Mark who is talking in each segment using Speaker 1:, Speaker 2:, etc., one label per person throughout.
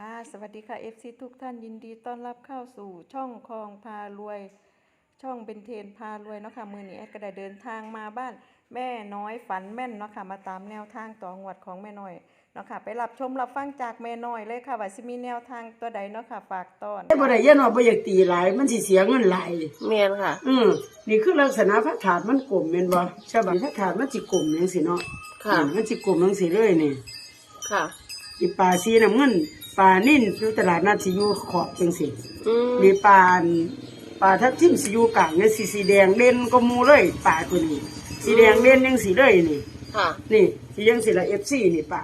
Speaker 1: ค่ะ สวัสดีค่ะ FC ทุกท่านยินดีต้อนรับเข้าสู่ช่องคลองพารวย ช่องเบนเทนพารวยเนาะค่ะมือนี้แอดก็ได้เดินทางมาบ้าน แม่น้อยฝันแม่นเนาะค่ะมาตามแนวทางต่องวดของแม่น้อยเนาะค่ะไปรับชมรับฟังจากแม่น้อยเลยค่ะว่าสิมีแนวทางตัวใดเนาะค่ะฝากตอน
Speaker 2: ไอ้บ่ได้ยันว่าบ่อยากตีหลาย มันสิเสียเงินหลาย
Speaker 3: เมียนค่ะ
Speaker 2: อืมนี่คือลักษณะพระถาดมันกลมแม่นบ่ใช่บ่พระถาดมันสิกลมจังซี่เนาะ
Speaker 3: ค่ะ
Speaker 2: อืมมันสิกลมจังซี่เลยนี่
Speaker 3: ค่ะ
Speaker 2: อีปลาสีน้ำเงินปลานิ่นอยู่ตลาดนัดสิอยู่ขอบจังซี่
Speaker 3: อืม
Speaker 2: มีปลาอันปลาทับทิมสิอยู่กลางเนี่ยสีสีแดงเด่นก็มูเลยปลาตัวนี้ สีแดงเด่นจังสีเลยนี่
Speaker 3: ค่ะ
Speaker 2: นี่สียังสีละ FC นี่ปลา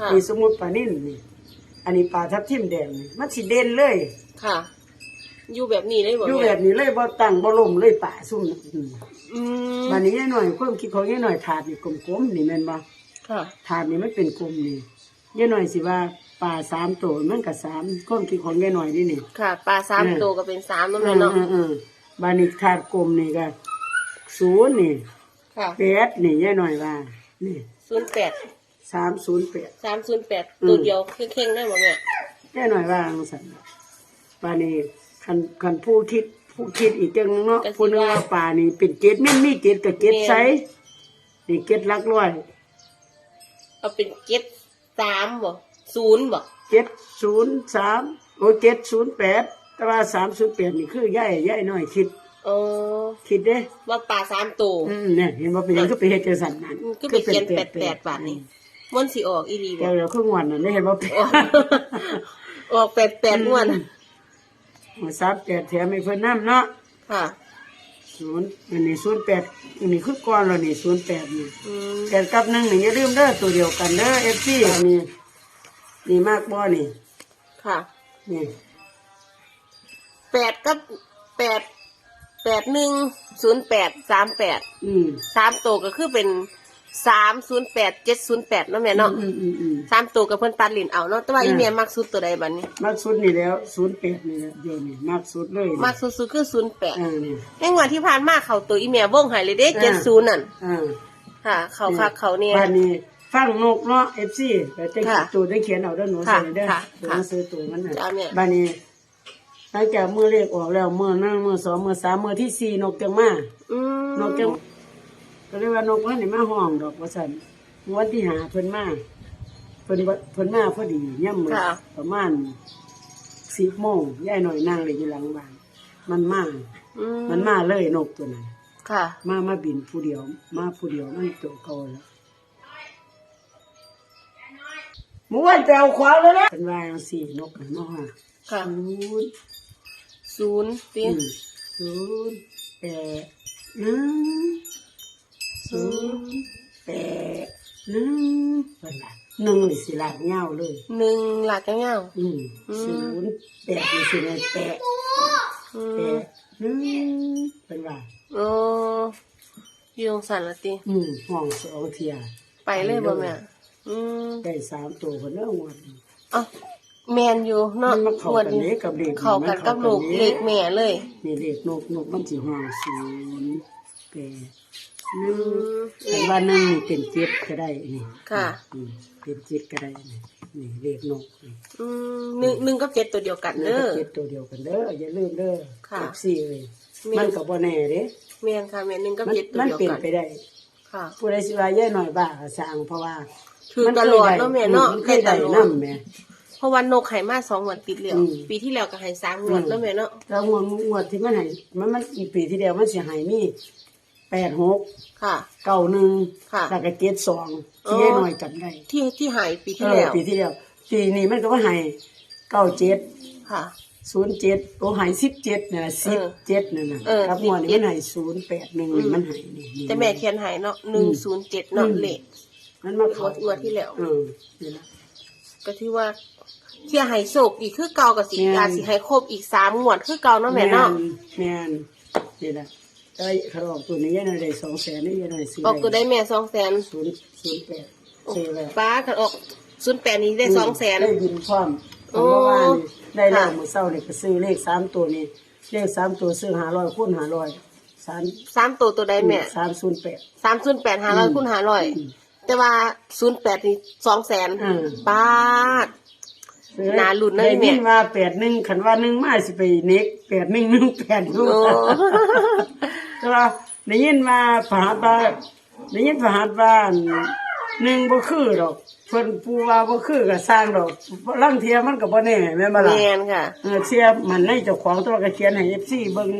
Speaker 3: ค่ะ
Speaker 2: นี่สมมุติปลานิ่นนี่ อันนี้ปลาทับทิมแดงนี่มันสิเด่นเลย
Speaker 3: ค่ะอยู่แบบนี้ได้บ่
Speaker 2: อยู่
Speaker 3: แม่
Speaker 2: แบบนี้เลยบ่ตั้งบ่ล่มเลยป่าซุ่มอืม
Speaker 3: อืม
Speaker 2: บัดนี้ยายหน่อยความคิดของยายหน่อยถาดนี่กลมๆนี่แม่นบ่
Speaker 3: ค่ะ
Speaker 2: ถาดนี่มันเป็นกลมนี่ ยายหน่อยสิว่าป่าสามตัวมันก็สามความคิดของยายหน่อยนี่นี่
Speaker 3: ค่ะปลาสาม
Speaker 2: เออ
Speaker 3: ตัวก็เป็นสามแล้ว
Speaker 2: เอ
Speaker 3: แม่
Speaker 2: อ
Speaker 3: เนาะ
Speaker 2: เออเออบัดนี้ถาดกลมนี่ก็ศูนย์นี่
Speaker 3: ค่ะ
Speaker 2: แปดนี่ยายหน่อยว่า นี่
Speaker 3: ศูนย์แปด
Speaker 2: สามศูนย์แปด
Speaker 3: สามศูนย์แปด
Speaker 2: อืม
Speaker 3: ตัวเดียวเข่งๆได้บ่แม่
Speaker 2: ยายหน่อยว่าจังซั่นป่านี้คันคันผู้คิดผู้คิดอีกจังเนาะผู้นึกว่าป่านี่เป็นเกตแม่นมีเกตกับเกตไซนี่เกตหลักร้อย
Speaker 3: เอาเป็นเจ็ด สามบ่ศูนย์บ่
Speaker 2: เจ็ดศูนย์สามโอ้เจ็ดศูนย์แปดแต่ว่าสามศูนย์แปดนี่คือย่ายย่ายน้อยคิด
Speaker 3: เออ
Speaker 2: คิดเด้
Speaker 3: ว่าปลาสามตัว
Speaker 2: อืมเนี่ยเห็นว่าเป็นหยังก็ไปเฮ็ดจังสันนั่น
Speaker 3: ก็ไปเขียนแปดแปดบาทนี่มันสิออกอีหลี
Speaker 2: แต่
Speaker 3: บ่
Speaker 2: เราครึ่งวันนั่นได้เห็นว่าเป็น
Speaker 3: ออกออกแปดแปดงวด
Speaker 2: หัวซับแปดแถมให้เพิ่นน้ำเนาะ
Speaker 3: ค่ะ
Speaker 2: ศูนย์อันนี้ศูนย์แปดอันนี้คือก้อนแล้วนี่ศูนย์แปดนี่
Speaker 3: อืม
Speaker 2: แปดกับหนึ่งนี่อย่าลืมเด้อตัวเดียวกันเด้อเอฟซีอันนี้นี่มากบ่นี่
Speaker 3: ค่ะ
Speaker 2: นี่
Speaker 3: แปดกับแปดแปดหนึ่งศูนย์แปดสามแปด
Speaker 2: อืม
Speaker 3: สามตัวก็คือเป็น สามศูนย์แปดเจ็ดศูนย์แปดเนาะแม่เนาะ
Speaker 2: อืมอืมอืม
Speaker 3: สามตัวกับเพิ่นตัดลินเอาเนาะแต่ว่า
Speaker 2: อืม
Speaker 3: อีเมียมักสุดตัวใดบัดนี้
Speaker 2: มากสุดนี่แล้วศูนย์แปดนี่แหละเดียวนี่มากสุดเลยนี่
Speaker 3: มักสุดๆคือศูนย์แปด
Speaker 2: อ่านี่
Speaker 3: ในงวดที่ผ่านมาเขาตัวอีเมียวงใหายเลยเด้เจ็ดศูนย์นั่น
Speaker 2: อ่า
Speaker 3: ค่ะ เขาคักเขาเนี่ย
Speaker 2: บ้านนี้ฟังนกเนาะเอฟซีแต่จะ
Speaker 3: ค่ะ
Speaker 2: ตัวได้เขียนเอาเด้อหนู
Speaker 3: ค่ะ
Speaker 2: ใส่เด้อ
Speaker 3: ค่ะ
Speaker 2: ตัวหนังสือตัวมันน่ะ
Speaker 3: จ้าแม่
Speaker 2: บ้านนี้หลังจากมือเลขออกแล้วมือนั่งมือสองมือสามมือที่สี่นกจังมา
Speaker 3: อืม
Speaker 2: นกจัง ก็เรียกว่านกมันนี่มาห้องดอกว่าซั่นวันที่หาเพิ่นมาเพิ่นบ่เพิ่นมาพอดีย่ำมือ
Speaker 3: ค่ะ
Speaker 2: ประมาณสิบโมงยายหน่อยนั่งเลยอยู่หลังบ้านมันมา
Speaker 3: อื
Speaker 2: มันมาเลยนกตัวนั้น
Speaker 3: ค่ะ
Speaker 2: มามาบินผู้เดียว มาผู้เดียวมันตัวเก่าแล้วหมู่วันไปเอาขวางแล้วนะเป็นว่าจังสี่นกน่ะเนาะฮะ
Speaker 3: ค่ะ
Speaker 2: ศูนย์
Speaker 3: ศูนย์ตี
Speaker 2: อืมศูนย์แปดหนึ่ง ศูนย์แปดหนึ่งเป็นว่าหนึ่งนี่สิลากเงาวเลย
Speaker 3: หนึ่งหลักเงี้ยว
Speaker 2: อืม
Speaker 3: อืม
Speaker 2: ศูนย์แปดนี่สิเลยแปด
Speaker 3: อื
Speaker 2: แป
Speaker 3: ม
Speaker 2: ดหนึ่งเป็นว่า
Speaker 3: โอ้ยงสันละตี
Speaker 2: อืมห้องสองเทีย
Speaker 3: ไปเลยบ่แม่อืม
Speaker 2: ได้สามตัวคนเนื้องวดนี้
Speaker 3: เอ้าแมนอยู่เนาะ
Speaker 2: มันมาเข้ากัน
Speaker 3: งวด
Speaker 2: เด้กับเด็ก
Speaker 3: เข้ากันกับลูก
Speaker 2: มันเข้ากันเด้
Speaker 3: เล็กแม่เลย
Speaker 2: นี่เด็กนกนกมันสิห้องศูนย์แปด หนึ่ง
Speaker 3: อืม
Speaker 2: อันว่านั่งนี่เป็นเจ็ดก็ได้นี่
Speaker 3: ค่ะ
Speaker 2: อืมเป็นเจ็ดก็ได้นี่นี่เด็กนกนี่
Speaker 3: อืมหนึ่งหนึ่งกับเจ็ดตัวเดียวกัน
Speaker 2: นี่
Speaker 3: เด้อ
Speaker 2: ก็เจ็ดตัวเดียวกันเด้ออย่าลืมเด้อ
Speaker 3: ค่ะ
Speaker 2: เอฟซีเลย
Speaker 3: แม่น
Speaker 2: มันก็บ่แน่เด้
Speaker 3: แม่นค่ะแม่นหนึ่งกับ
Speaker 2: มัน
Speaker 3: เจ็ดตัว
Speaker 2: มัน
Speaker 3: เดียว
Speaker 2: เป็น
Speaker 3: กัน
Speaker 2: ไปได้
Speaker 3: ค่ะ
Speaker 2: ผู้ใดสิว่าย่ายหน่อยบ้าก็สร้างเพราะว่า
Speaker 3: คือตลอดเนาะแม่เนาะ
Speaker 2: มันเคยได้
Speaker 3: ตลอด
Speaker 2: นำแม่
Speaker 3: เพราะวันนกไห่มาสองงวันติดแล้ว
Speaker 2: อืม
Speaker 3: ปีที่แล้วก็ไห่สามงวด
Speaker 2: อืม
Speaker 3: แล้วแม่เนาะ
Speaker 2: แล้วงวดงวดที่มันให้มันมันอีกปีที่แล้วมันสิให้มี 86
Speaker 3: ค่ะ
Speaker 2: เก้าหนึ่ง
Speaker 3: ค่ะ
Speaker 2: แล้วก็เจ็ดสอง
Speaker 3: อ๋
Speaker 2: ที่
Speaker 3: อ
Speaker 2: ยายหน่อยจำได้
Speaker 3: ที่ที่ไห่ปี
Speaker 2: เอ
Speaker 3: ที่
Speaker 2: อ
Speaker 3: แล้ว
Speaker 2: ปีที่แล้วปีนี้มันก็ว่าให้เก้าเจ็ด
Speaker 3: ค่ะ
Speaker 2: ศูนย์เจ็ดโอ้ให้สิบเจ็ดน่ะสิบเจ็ดนั่นน่ะ
Speaker 3: เออ
Speaker 2: ครับงวดนี้
Speaker 3: 17
Speaker 2: มันให้ศูนย์แปดหนึ่งนี่มันให้นี่นี่
Speaker 3: แต่แม่เขียนไห่เนาะหนึ่งศูนย์เจ็ดเนาะ
Speaker 2: อืม
Speaker 3: เลข
Speaker 2: มันมาเข้าง
Speaker 3: วดงวดที่แล้ว
Speaker 2: เออนี่นะ
Speaker 3: ก็ที่ว่าเที่ยไห่โศกอีกคือเก่ากับสี
Speaker 2: แม่น
Speaker 3: อาจสิไห่ครบอีกสามงวดคือเก่าเนาะแม่เนาะ
Speaker 2: แม่นนี่แหละ ได้ขนมตัวนี้ยายหน่อยได้สองแสนนี่ยายหน่อยซื้อ
Speaker 3: ออกตัวได้แม่สองแสน
Speaker 2: ศูนย์ศูนย์แปดซื้อแล้ว
Speaker 3: ป้ากันออกศูนย์แปดนี้ได้สองแสน
Speaker 2: ได้บินพร้อม
Speaker 3: โอ้
Speaker 2: เมื่อวานนี่ได้แล้ว
Speaker 3: ค่ะ
Speaker 2: เมื่อเช้านี่ก็ซื้อเลขสามตัวนี่เลขสามตัวซื้อหาร้อยคูณหาร้อยสาม
Speaker 3: สามตัวตัวใดแม่
Speaker 2: สามศูนย์แปด
Speaker 3: สามศูนย์แปดห้าร้อยคูณห้าร้อยแต่ว่าศูนย์แปดนี่สองแสน
Speaker 2: อืม
Speaker 3: ป้าด
Speaker 2: ซื้อ
Speaker 3: หนานารุ่นนะ
Speaker 2: ได้
Speaker 3: อีแม่
Speaker 2: ยินว่าแปดหนึ่งขันว่าหนึ่งมาสิไปเน็กแปดหนึ่งหนึ่งแปดดู
Speaker 3: โอ้
Speaker 2: แต่ว่าได้ยินว่าผาบาได้ยินผาบาหนึ่งบ่คือดอกเพิ่นปูว่าบ่คือก็สร้างดอกลังเทียมันก็บ่แน่แม่นบ่ล่ะ
Speaker 3: แม่นค่ะ
Speaker 2: เออเสียมันในเจ้าของตัวก็เขียนให้ FC เบิ่ง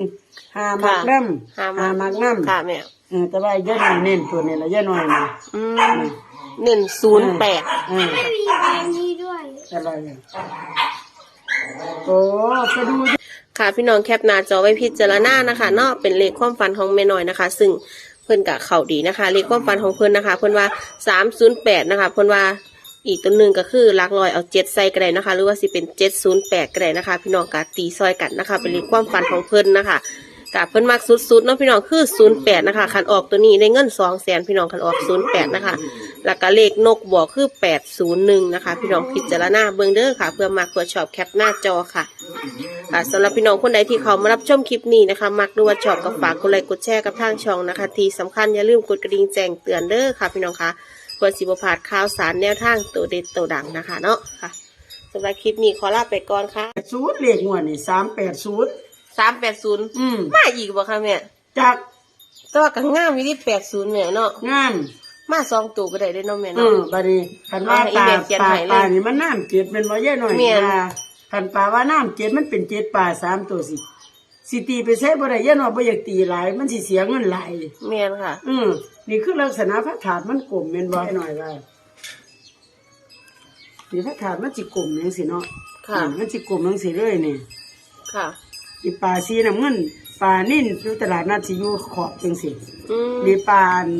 Speaker 2: หามักนำ
Speaker 3: หา
Speaker 2: หา
Speaker 3: มั
Speaker 2: มั
Speaker 3: ก
Speaker 2: กนำ
Speaker 3: ค่ะแม่
Speaker 2: เออแต่ว่าย่าน้อยเน้นตัวนี้ละย่าน้อยนี่
Speaker 3: อืมเน้นศูนย์แปด
Speaker 2: เออ
Speaker 4: มีแบบนี้ด้วย
Speaker 2: อะไรเนี่ยโอ้ไปดู
Speaker 3: ค่ะพี่น้องแคปหน้าจอไว้พิจารณานะคะเนาะเป็นเลขความฝันของแม่น้อยนะคะ ซึ่งเพิ่นกะเข่าดีนะคะ เลขความฝันของเพิ่นนะคะ เพิ่นว่าสามศูนย์แปดนะคะ เพิ่นว่าอีกตัวหนึ่งก็คือลักลอยเอาเจ็ดใส่ก็ได้นะคะ หรือว่าสิเป็นเจ็ดศูนย์แปดก็ได้นะคะ พี่น้องกะตีซอยกันนะคะ เป็นเลขความฝันของเพิ่นนะคะะเพิ่นมักสุดๆเนาะพี่น้องคือศูนย์แปดนะคะคันออกตัวนี้ได้เงินสองแสนพี่น้องคันออกศูนย์แปดนะคะแล้วก็เลขนกบอกคือแปดศูนย์หนึ่งนะคะ พี่น้องพิจารณาเบิ่งเด้อค่ะ เพื่อมาเพื่อชอบแคปหน้าจอค่ะค่ะสำหรับพี่น้องคนใดที่เขามารับชมคลิปนี้นะคะมักดูว่าชอบก็ฝากกดไลค์กดแชร์กับทางช่องนะคะ ที่สำคัญอย่าลืมกดกระดิ่งแจ้งเตือนเด้อค่ะ พี่น้องคะเพื่อสิบพาดข่าวสารแนวทางตัวเด็ดตัวดังนะคะเนาะค่ะสำหรับคลิปนี้ขอลาไปก่อนค่ะ
Speaker 2: ศูนย์เลขงวดนี่สามแปดศูนย์
Speaker 3: สามแปดศูนย์
Speaker 2: อืม
Speaker 3: มาอีกบ่คะแม่
Speaker 2: จาก
Speaker 3: แต่ว่าก็งามอยู่ที่แปดศูนย์เนี่ยเนาะ
Speaker 2: งาม
Speaker 3: มาสองตัวก็ได้เด้อเนาะแม่
Speaker 2: เอ
Speaker 3: เนาะ
Speaker 2: อบัดนี้คันว่า
Speaker 3: เอาให้
Speaker 2: ปลา
Speaker 3: อีเมลเขียน
Speaker 2: ปลา
Speaker 3: ให้เลย
Speaker 2: ปลานี่มันน้ำเจ็ดเป็นว่าย่าหน่อย
Speaker 3: แม่น
Speaker 2: ว่าคันปลาว่าน้ำเจ็ดมันเป็นเจ็ดปลาสามตัวสิสิตีไปใช้บ่ได้ย่าหน่อยบ่อยากตีหลายมันสิเสียเงินหลาย
Speaker 3: แม่นค่ะ
Speaker 2: อืมนี่คือลักษณะพระถาดมันกลมแม่นบ่ย่าหน่อยว่านี่พระถาดมันสิกลมจังซี่เนาะ
Speaker 3: ค่ะ
Speaker 2: อืมมันสิกลมจังซี่เลยนี่
Speaker 3: ค่ะ
Speaker 2: อีปลาสีน้ำเงินปลานิ่นอยู่ตลาดนัดสิอยู่ขอบจังซี่
Speaker 3: อืม
Speaker 2: มีปลาอัน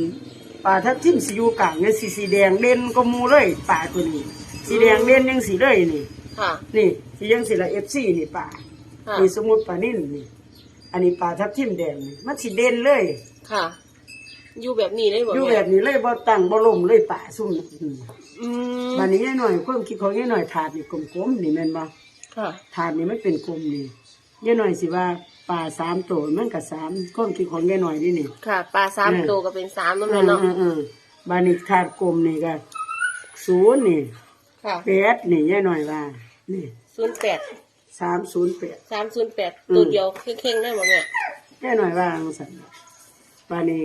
Speaker 2: ปลาทับทิมสีอยู่กลางเนี่ยสีสีแดงเด่นก็มูเลยปลาตัวนี้ สีแดงเด่นยังสีเลยนี่
Speaker 3: ค่ะ
Speaker 2: นี่สียังสีละเอฟซีนี่ปลา
Speaker 3: ค่ะ
Speaker 2: นี่สมมติปลานิ่นนี่ อันนี้ปลาทับทิมแดงนี่มันสีเด่นเลย
Speaker 3: ค่ะ อยู่แบบนี้เลยบ่
Speaker 2: อยู่
Speaker 3: แม่
Speaker 2: แบบนี้เลยบ่ตั้งบ่ลมเลยปลาซุ่มอืม
Speaker 3: อืม
Speaker 2: บัดนี้หน่อยความคิดของยายหน่อยถาดนี่กลมๆนี่แม่นบ่
Speaker 3: ค่ะ
Speaker 2: ถาดนี่มันเป็นกลมนี่ ยายหน่อยสิว่าปลาสามตัวมันก็สามความคิดของยายหน่อยนี่นี่
Speaker 3: ค่ะ ปลาสาม
Speaker 2: เออ
Speaker 3: ตัวก็เป็นสามแล้ว
Speaker 2: เอ
Speaker 3: แม่
Speaker 2: อ
Speaker 3: เนาะ
Speaker 2: เออเออบานิถาดกลมนี่ก็ศูนย์นี่
Speaker 3: ค่ะ
Speaker 2: แปดนี่ย่าหน่อยว่า นี่
Speaker 3: ศูนย์แปด
Speaker 2: สามศูนย์แปด
Speaker 3: สามศูนย์แปด
Speaker 2: อืม
Speaker 3: ตัวเดียวเข่งๆได้หมดแม่
Speaker 2: ย่าหน่อยว่าจังสันป่านี่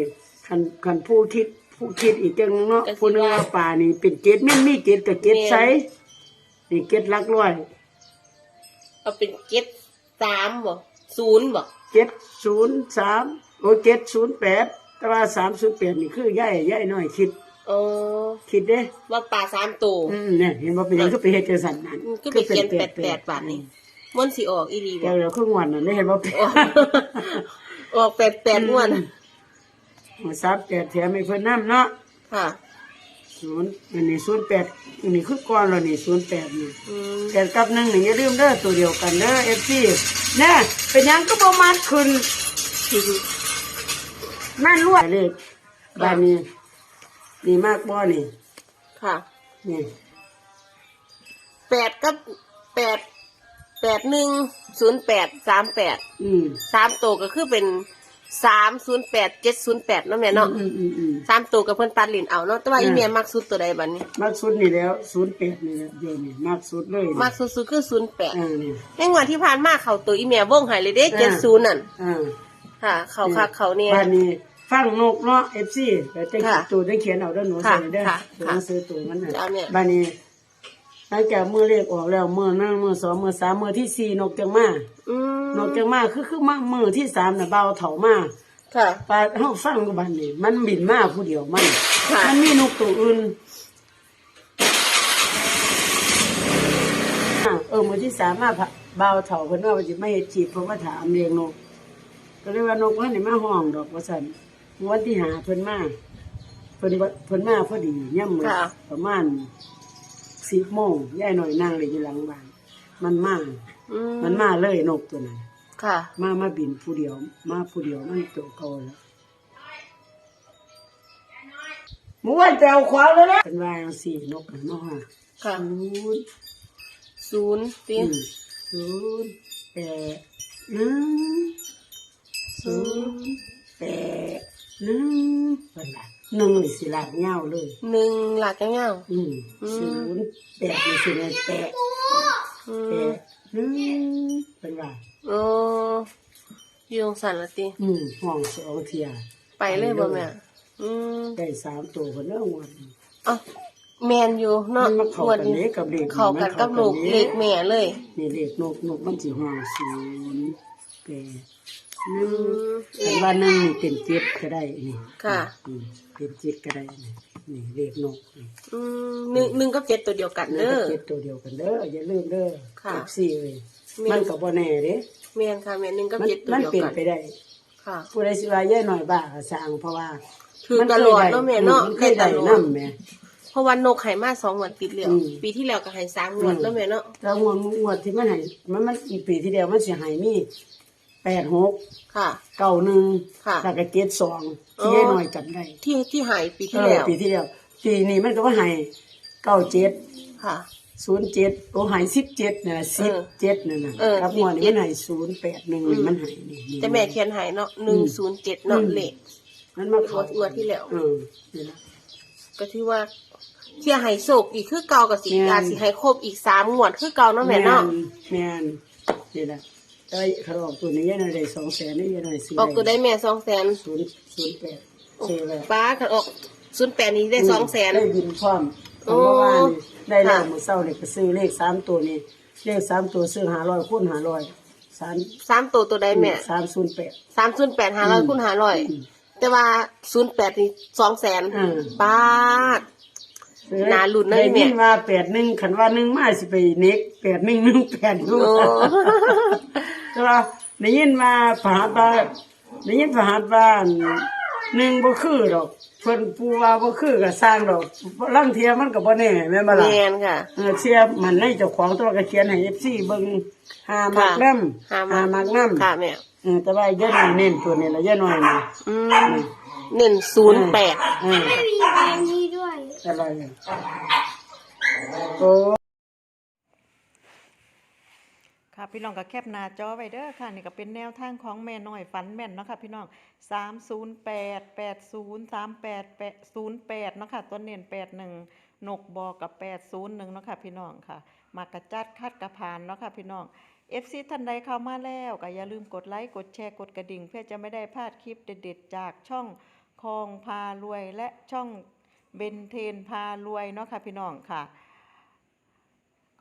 Speaker 2: คันคันผู้คิดผู้คิดอีกจังเนาะผู้นึกว่าป่านี่เป็นเกตไม่มีเกตกับเกตไซส์นี่เกตหลักร้อย
Speaker 3: เอาเป็นเจ็ด สามบ่ศูนย์บ่
Speaker 2: เกตศูนย์สามโอเกตศูนย์แปดแต่ว่าสามศูนย์แปดนี่คือย่ายย่ายหน่อยคิด
Speaker 3: โอ้
Speaker 2: คิดเด้
Speaker 3: ว่าปลาสามตัว
Speaker 2: อืมเนี่ยเห็นว่าเป็นหยังก็ไปเฮ็ดจังสันนั่น
Speaker 3: ก็ไปเขียนแปดแปดบาทนี่มันสิออกอีดี
Speaker 2: เดี๋
Speaker 3: บ่
Speaker 2: ยวเดี๋ยวครึ่งวันนั่นได้เห็นว่าเป็น
Speaker 3: ออกออกแปดแปดม้วน
Speaker 2: หัวซับแปดแถมให้เพิ่นน้ำเนาะ
Speaker 3: ค่ะ
Speaker 2: ศูนย์อันนี้ศูนย์แปดอันนี้คือก้อนเรานี่ศูนย์แปดนี่
Speaker 3: อืม
Speaker 2: แปดกับหนึ่งนี่อย่าลืมเด้อตัวเดียวกันเด้อเอฟซีแน่เป็นหยังก็ประมาณขึ้นนั่นรวดเลยบ้านนี้นี่มากบ่นี่
Speaker 3: ค่ะ
Speaker 2: นี่
Speaker 3: แปดกับแปดแปดหนึ่งศูนย์แปดสามแปด
Speaker 2: อืม
Speaker 3: สามตัวก็คือเป็น สามศูนย์แปดเจ็ดศูนย์แปดเนาะแม่เนาะ
Speaker 2: อืมอืมอืม
Speaker 3: สามตัวกับเพิ่นตัดลิ้นเอาเนาะแต่ว่า
Speaker 2: อืม
Speaker 3: อีเมียมักสุดตัวใดบัดนี้
Speaker 2: มากสุดนี่แล้วศูนย์แปดนี่แหละเดี๋ยวนี้มากสุดเลย
Speaker 3: มักสุดๆคือศูนย์แปด
Speaker 2: อ่านี่
Speaker 3: ในงวดที่ผ่านมาเขาตัวอีเมียวงใหายเลยเด้เจ็ดศูนย์นั่น
Speaker 2: อ่า
Speaker 3: ค่ะ เขาคักเขาเนี่ย
Speaker 2: บ้านนี้ฟังนกเนาะเอฟซีแต่จะ
Speaker 3: ค่ะ
Speaker 2: ตัวได้เขียนเอาเด้อหนู
Speaker 3: ค่ะ
Speaker 2: ใส่เด้อ
Speaker 3: ค่ะ
Speaker 2: ตัวหนังสือตัวมันน่ะ
Speaker 3: จ้าแม่
Speaker 2: บ้านนี้หลังจากมือเลขออกแล้วมือนั่งมือสองมือสามมือที่สี่นกจังมา
Speaker 3: อืม
Speaker 2: นกจังมาคือคือมามือที่สามน่ะเบาเถามา
Speaker 3: ค่ะ
Speaker 2: ปลาเฮาฟังดูบ้านนี้มันบินมาผู้เดียวมัน
Speaker 3: ค่ะ
Speaker 2: มันมีนกตัวอื่นอะเออมือที่สามมาพะเบาเถาเพิ่นว่าว่าสิไม่เฮ็ดจีบเพิ่นมาถามเลี้ยงนก ก็เลยว่านกมันนี่มาห้องดอกว่าซั่นวันที่หาเพิ่นมาเพิ่นว่าเพิ่นมาพอดีย่ำมื้อ
Speaker 3: ค่ะ
Speaker 2: ประมาณสิบโมงยายหน่อยนั่งเลยอยู่หลังบ้านมันมา
Speaker 3: อื
Speaker 2: มันมาเลยนกตัวนั้น
Speaker 3: ค่ะ
Speaker 2: มามาบินผู้เดียว มาผู้เดียวมันตัวเก่าแล้วหมูวันแต่เอาขวางแล้วนะเป็นว่าจังสี่นกน่ะเนาะ
Speaker 3: ค่ะ
Speaker 2: ศูนย์
Speaker 3: ศูนย์สิ
Speaker 2: อืมศูนย์แปดหนึ่งศูนย์แปดหนึ่งเป็นไรหนึ่งนี่สิลากเงาเลย
Speaker 3: หนึ่งหลักเงี้ย
Speaker 2: อืม
Speaker 3: อืม
Speaker 2: ศูนย์แปดนี่สิเนี่ยแปด
Speaker 3: อื
Speaker 2: แป
Speaker 3: ม
Speaker 2: ด หนึ่งเป็นว่า
Speaker 3: โอ้อยูงสันละติ
Speaker 2: อืมห้องสองเทีย
Speaker 3: ไปเลยบ่แม่อืม
Speaker 2: ได้สามตัวคนเนื้องวด
Speaker 3: เอ้าแมนอยู่เนาะ
Speaker 2: มันมาเข้ากัน
Speaker 3: งวด
Speaker 2: นี้กับเลข
Speaker 3: เข้ากันกับลูก
Speaker 2: มัน
Speaker 3: เล
Speaker 2: เข้ากันนี้
Speaker 3: ขแม่เลย
Speaker 2: นี่เลขนกนกมันสิห้องศูนย์แปดหนึ่
Speaker 3: อื
Speaker 2: ง
Speaker 3: ม
Speaker 2: อันว่านั่นนี่เป็นเจ็ดก็ได้นี่
Speaker 3: ค่ะ
Speaker 2: อืมเป็นเจ็ดก็ได้นี่ นี่เลขนกนี่
Speaker 3: อืมหนึ่งหนึ่งกับเจ็ดตัวเดียวกัน
Speaker 2: นี่
Speaker 3: เด้
Speaker 2: ก็
Speaker 3: อ
Speaker 2: เจ็ดตัวเดียวกันเด้ออย่าลืมเด้อ
Speaker 3: ค่ะ
Speaker 2: สี่เลย
Speaker 3: แม่น
Speaker 2: มันก็บ่แน่เด้
Speaker 3: แม่นค่ะแม่นหนึ่งกับ
Speaker 2: มัน
Speaker 3: เจ็ดตัว
Speaker 2: มัน
Speaker 3: เดียว
Speaker 2: เปลี่ยน
Speaker 3: กัน
Speaker 2: ไปได้
Speaker 3: ค่ะ
Speaker 2: ผู้ใดสิว่าย่ายหน่อยบ้าก็สร้างเพราะว่า
Speaker 3: คือตลอดเนาะแม่เนาะ
Speaker 2: มันเคยได้
Speaker 3: ได้ตลอด
Speaker 2: นํแม่
Speaker 3: เพราะวันนกไห่มาสองงวันติดแล้ว
Speaker 2: อืม
Speaker 3: ปีที่แล้วก็ไห่สามงวด
Speaker 2: อืม
Speaker 3: แล้วแม่เนาะ
Speaker 2: แล้วงวดงวดที่มันให้มันมันอีกปีที่เดียวมันสิให้มี86
Speaker 3: ค่ะ
Speaker 2: 91
Speaker 3: ค่ะ
Speaker 2: แล้วก็72ที่
Speaker 3: อ๋อ
Speaker 2: ย่ายหน่อยจำได้
Speaker 3: ที่ที่ไห่ปี
Speaker 2: เอ
Speaker 3: ที่
Speaker 2: อ
Speaker 3: แล้ว
Speaker 2: ปีที่แล้วปีนี้มันก็ว่าให้97
Speaker 3: ค่ะ
Speaker 2: 07โอ้ให้17นั่นน่ะ
Speaker 3: เออ
Speaker 2: 17นั่นน่ะ
Speaker 3: เออ
Speaker 2: กับงวดนี้มันให้081นี่มันให้นี่นี่
Speaker 3: แต่แม่เขียนไห่เนาะหนึ่งศูนย์เจ็ดเนาะ
Speaker 2: อืม
Speaker 3: เลข
Speaker 2: มันมาเข้าง
Speaker 3: วดงวดที่แล้ว
Speaker 2: เออนี่ล่ะ
Speaker 3: ก็ที่ว่าเที่ยไห่โศกอีกคือเก่ากับสี
Speaker 2: แม่น
Speaker 3: อาจสิไห่ครบอีกสามงวดคือเก่าเนาะแม่เนาะ
Speaker 2: แม่นนี่แหละ ไอ้ขนมตัวนี้ยังได้สองแสนนี่ยังได้ซื้อ
Speaker 3: ออกตัวได้แม่สองแสน
Speaker 2: ศูนย์ศูนย์แปดซื้อแล้ว
Speaker 3: ป้ากันออกศูนย์แปดนี้ได้สองแสน
Speaker 2: ได้ยินพร้อม
Speaker 3: โอ้
Speaker 2: เมื่อวานนี่ได้แล้ว
Speaker 3: ค่ะ
Speaker 2: มื้อเช้านี่ก็ซื้อเลขสามตัวนี่เลขสามตัวซื้อห้าร้อยคูณห้าร้อยสาม
Speaker 3: สามตัวตัวใดแม่
Speaker 2: สามศูนย์แปด
Speaker 3: สามศูนย์แปดห้าร้อยคูณห้าร้อยแต่ว่าศูนย์แปดนี่สองแสน
Speaker 2: อืม
Speaker 3: ป้าดน่าลุ้นนะ
Speaker 2: ได้
Speaker 3: แม่
Speaker 2: ยินว่าแปดหนึ่งขันว่าหนึ่งมาสิไปเน็กแปดหนึ่งหนึ่งแปดอยู่
Speaker 3: โอ้
Speaker 2: แต่ว่าได้ยินว่าผาบ้านได้ยินผาบ้านหนึ่งบ่คือดอกเพิ่นปูว่าบ่คือก็สร้างดอกลางเทียมันก็บ่แน่แม่นบ่ล่ะ
Speaker 3: แมนค่ะ
Speaker 2: เออเสียมันในเจ้าของตัวก็เขียนให้ FC เบิ่งหามักน้ำ
Speaker 3: หามัก
Speaker 2: หามักน้ำ
Speaker 3: ค่ะแม่
Speaker 2: เออแต่ว่าย่าน้อยเน้นตัวนี้ละย่าน้อยนี่
Speaker 3: อืมหนึ่งศูนย์แปด
Speaker 2: เออ
Speaker 4: มีแบบนี้ด้วย
Speaker 2: อะไรอะโอ้
Speaker 1: ค่ะพี่น้องก็แคปหน้าจอไว้เด้อค่ะนี่ก็เป็นแนวทางของแม่น้อยฝันแม่นเนาะค่ะพี่น้อง308 80 38 08เนาะค่ะตัวเน้น81นกบอกกับ801เนาะค่ะพี่น้องค่ะ มากระจัดคัดกระพานเนาะค่ะพี่น้อง FC ท่านใดเข้ามาแล้วก็อย่าลืมกดไลค์กดแชร์กดกระดิ่ง เพื่อจะไม่ได้พลาดคลิปเด็ดๆ จากช่องคองพารวยและช่องเบนเทนพารวยเนาะค่ะพี่น้องค่ะ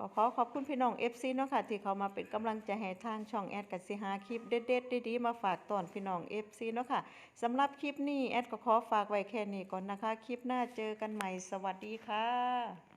Speaker 1: ก็ขอขอบคุณพี่น้องเอฟซีเนาะค่ะที่เขามาเป็นกำลังใจให้ทางช่องแอดกับสิหาคลิปเด็ดๆดีๆมาฝากตอนพี่น้องเอฟซีเนาะค่ะสำหรับคลิปนี้แอดก็ขอฝากไว้แค่นี้ก่อนนะคะ คลิปหน้าเจอกันใหม่สวัสดีค่ะ